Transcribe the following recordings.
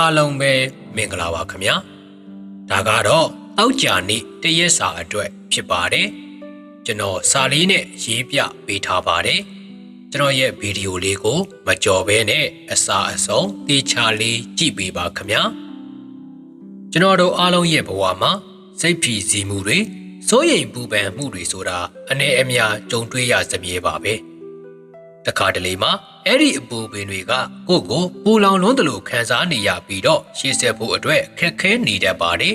အားလုံးပဲမင်္ဂလာပါခင်ဗျာဒါကတော့တောက်ကြနေ့တရက်စာအတွက်ဖြစ်ပါတယ်ကျွန်တော်စာလေးနဲ့ရေးပြပေးထားပါတယ်ကျွန်တော်ရဲ့ဗီဒီယိုလေးကို မကြော်ဘဲနဲ့အစာအဆုံးတေချာလေးကြည့်ပေးပါခင်ဗျာကျွန်တော်တို့အားလုံးရဲ့ဘဝမှာစိတ်ဖြီစီမှုတွေစိုးရိမ်ပူပန်မှုတွေဆိုတာအနေအများကြုံတွေ့ရစမြဲပါပဲ တခါတလေမှာအဲ့ဒီအပူပင်တွေကကိုယ့်ကိုပူလောင်လွန်းတယ်လို့ခံစားနေရပြီးတော့ရှေ့ဆက်ဖို့အတွက်ခက်ခဲနေတတ်ပါတယ်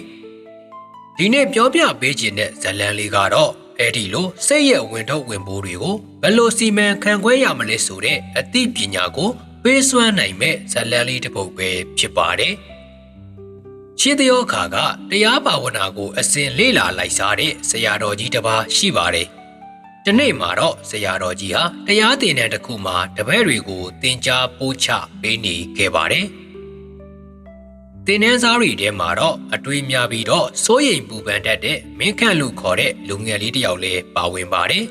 ဒီနေ့ပြောပြပေးခြင်းတဲ့ဇလန်လေးကတော့အဲ့ဒီလိုစိတ်ရဲ့ဝင်ထုတ်ဝင်ပိုးတွေကိုဘယ်လိုစီမံခန့်ခွဲရမလဲဆိုတဲ့အသိပညာကိုပေးစွမ်းနိုင်မဲ့ဇလန်လေးတစ်ပုဒ်ပဲဖြစ်ပါတယ်ရှင်းတယောခါကတရားဘာဝနာကိုအစဉ်လေ့လာလိုက်စားတဲ့ဆရာတော်ကြီးတစ်ပါးရှိပါတယ်။ ဒီနေ့မှာတော့ဆရာတော်ကြီးဟာတရားသင်တန်းတစ်ခုမှာတပည့်တွေကိုသင်ကြားပို့ချပေးနေခဲ့ပါတယ်။သင်တန်းစားတွေထဲမှာတော့အတွေ့များပြီးတော့စိုးရိမ်ပူပန်တတ်တဲ့မင်းခန့်လို့ခေါ်တဲ့လူငယ်လေးတစ်ယောက်လည်းပါဝင်ပါတယ်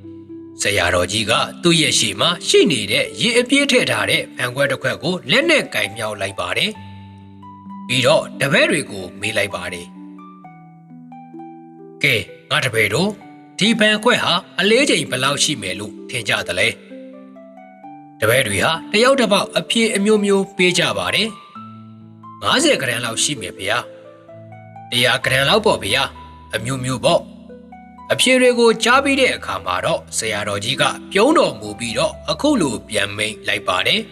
။ဆရာတော်ကြီးကသူ့ရဲ့ရှေ့မှာရှိနေတဲ့ရေအပြည့်ထည့်ထားတဲ့ဖန်ခွက်တစ်ခွက်ကိုလက်နဲ့ကင်မြောက်လိုက်ပါတယ်။ပြီးတော့တပည့်တွေကိုမေးလိုက်ပါတယ်။ကဲငါတပည့်တို့ ဒီဖန်ခွက်ဟာအလေးချိန်ဘယ်လောက်ရှိမယ်လို့ထင်ကြသလဲ။တပည့်တွေဟာတယောက်တစ်ပေါက်အပြည့်အမျိုးမျိုးပေးကြပါတယ်။50ဂရမ်လောက်ရှိမယ်ဗျာ။100ဂရမ်လောက်ပေါ့ဗျာ။အမျိုးမျိုးပေါ့။အဖြေတွေကိုကြားပြီးတဲ့အခါမှာတော့ဆရာတော်ကြီးကပြုံးတော်မူပြီးတော့အခုလိုပြန်မိန်လိုက်ပါတယ်။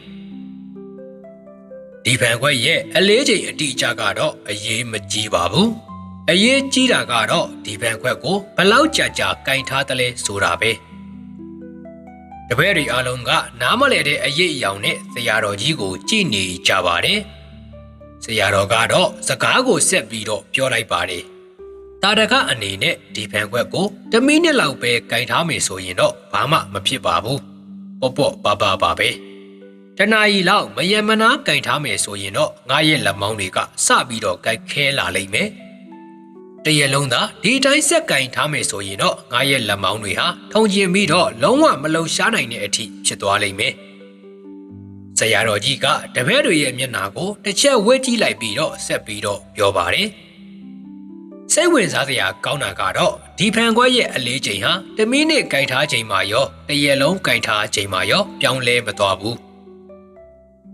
ဒီဖန်ခွက်ရဲ့အလေးချိန်အတိအကျကတော့အရေးမကြီးပါဘူး။ အရေးကြီးတာကတော့ဒီဖန်ခွက်ကိုဘလောက်ကြာကြာကင်ထားတယ်လဲဆိုတာပဲ။တပည့်တွေအားလုံးကနားမလဲတဲ့အရေးအယောင်နဲ့ဆရာတော်ကြီးကိုကြည်နေကြပါတယ်။ဆရာတော်ကတော့စကားကိုဆက်ပြီးတော့ပြောလိုက်ပါတယ်။တာတကအနေနဲ့ဒီဖန်ခွက်ကိုတမိနစ်လောက်ပဲကင်ထားမယ်ဆိုရင်တော့ဘာမှမဖြစ်ပါဘူး။ပေါ့ပေါ့ပါပါပါပဲ။တနာရီလောက်မယမနာကင်ထားမယ်ဆိုရင်တော့ငါရဲ့လက်မောင်းတွေကစပြီးတော့ကြိုက်ခဲလာလိမ့်မယ်။ တရက်လုံးသာဒီတိုင်းဆက်ကင်ထားမယ်ဆိုရင်တော့ငါရဲ့လက်မောင်းတွေဟာထုံကျင်ပြီးတော့လုံးဝမလုံရှားနိုင်တဲ့အထိဖြစ်သွားလိမ့်မယ်။ဆရာတော်ကြီးကတပည့်တွေရဲ့မျက်နှာကိုတစ်ချက်ဝှက်ကြည့်လိုက်ပြီးတော့ဆက်ပြီးတော့ပြောပါတယ်။စိတ်ဝင်စားစရာကောင်းတာကတော့ဒီဖန်ခွက်ရဲ့အလေးချိန်ဟာတမိနစ်ကြိုက်ထားချိန်မှာရောတရက်လုံးကြိုက်ထားချိန်မှာရောပြောင်းလဲမသွားဘူး။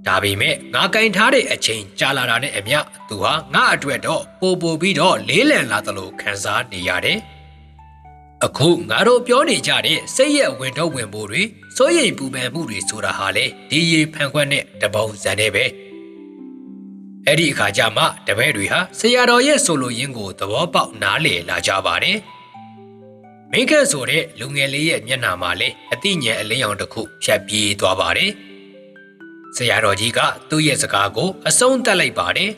ဒါပေမဲ့ငါကင်ထားတဲ့အချိန်ကြာလာတာနဲ့အမျှသူဟာငါအတွက်တော့ပိုပိုပြီးတော့လေးလံလာသလိုခံစားနေရတယ်။အခုငါတို့ပြောနေကြတဲ့စိတ်ရဲ့ဝင်တော့ဝင်ပိုးတွေစိုးရိမ်ပူပန်မှုတွေဆိုတာဟာလေဒီရေဖန်ခွက်နဲ့တပုံစံနဲ့ပဲ။အဲ့ဒီအခါကျမှတပည့်တွေဟာဆရာတော်ရဲ့ဆိုလိုရင်းကိုသဘောပေါက်နားလည်လာကြပါတယ်။မိခက်ဆိုတဲ့လူငယ်လေးရဲ့မျက်နှာမှာလည်းအသိဉာဏ်အလင်းရောင်တစ်ခုဖြတ်ပြေးသွားပါတယ်။ ဆရာတော်ကြီးကသူ့ရဲ့စကားကိုအဆုံးသတ်လိုက်ပါတယ်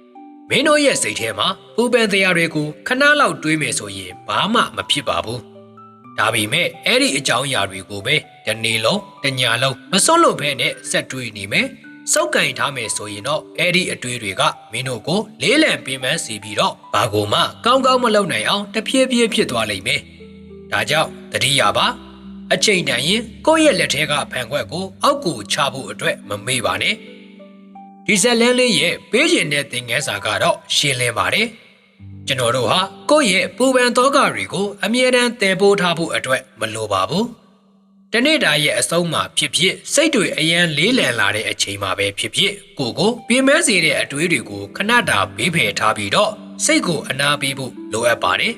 ။မင်းတို့ရဲ့စိတ်ထဲမှာပူပန်တရားတွေကိုခဏလောက်တွေးမယ်ဆိုရင်ဘာမှမဖြစ်ပါဘူး။ဒါပေမဲ့အဲ့ဒီအကြောင်းအရာတွေကိုပဲဒီနေ့လုံးတညာလုံးမစွန့်လို့ဘဲနဲ့ဆက်တွေးနေမယ်။စောက်ကင်ထားမယ်ဆိုရင်တော့အဲ့ဒီအတွေးတွေကမင်းတို့ကိုလေးလံပင်ပန်းစီပြီးတော့ဘာကိုမှကောင်းကောင်းမလုပ်နိုင်အောင်တဖြည်းဖြည်းဖြစ်သွားလိမ့်မယ်။ဒါကြောင့်တတိယပါ အချိန်တန်ရင်ကိုယ့်ရဲ့လက်ထဲကဖန်ခွက်ကိုအောက်ကိုချဖို့အတွက်မမေ့ပါနဲ့ဒီဇက်လန်းလေးရဲ့ပေးခြင်းတဲ့သင်ငန်းစာကတော့ရှင်းလင်းပါတယ်ကျွန်တော်တို့ဟာကိုယ့်ရဲ့ပူပန်သောကတွေကိုအမြဲတမ်းတည်ပိုးထားဖို့အတွက်မလိုပါဘူးတနေ့တာရဲ့အဆုံးမှာဖြစ်ဖြစ်စိတ်တွေအယံလေးလံလာတဲ့အချိန်မှာပဲဖြစ်ဖြစ်ကိုကိုပြင်းမဲစေတဲ့အတွေးတွေကိုခဏတာဘေးဖယ်ထားပြီးတော့စိတ်ကိုအနာပေးဖို့လိုအပ်ပါတယ်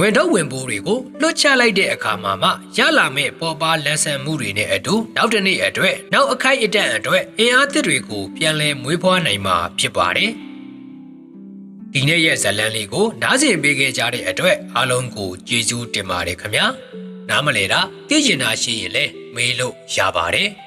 ဝင်တော့ဝင်ပိုးတွေကိုလွတ်ချလိုက်တဲ့အခါမှာမှရလာမဲ့ပေါ်ပါလန်းဆန်မှုတွေနဲ့အတူနောက်တစ်နေ့အတွက်နောက်အခိုက်အတန့်အတွက်အင်အားသစ်တွေကိုပြန်လည်မွေးဖွားနိုင်မှာဖြစ်ပါတယ်။ဒီနေ့ရဲ့ဇတ်လန်းလေးကိုနားဆင်ပေးခဲ့ကြတဲ့အတွက်အားလုံးကိုကျေးဇူးတင်ပါတယ်ခင်ဗျာ။နားမလဲတာသိကျင်တာရှိရင်လည်းမေးလို့ရပါတယ်။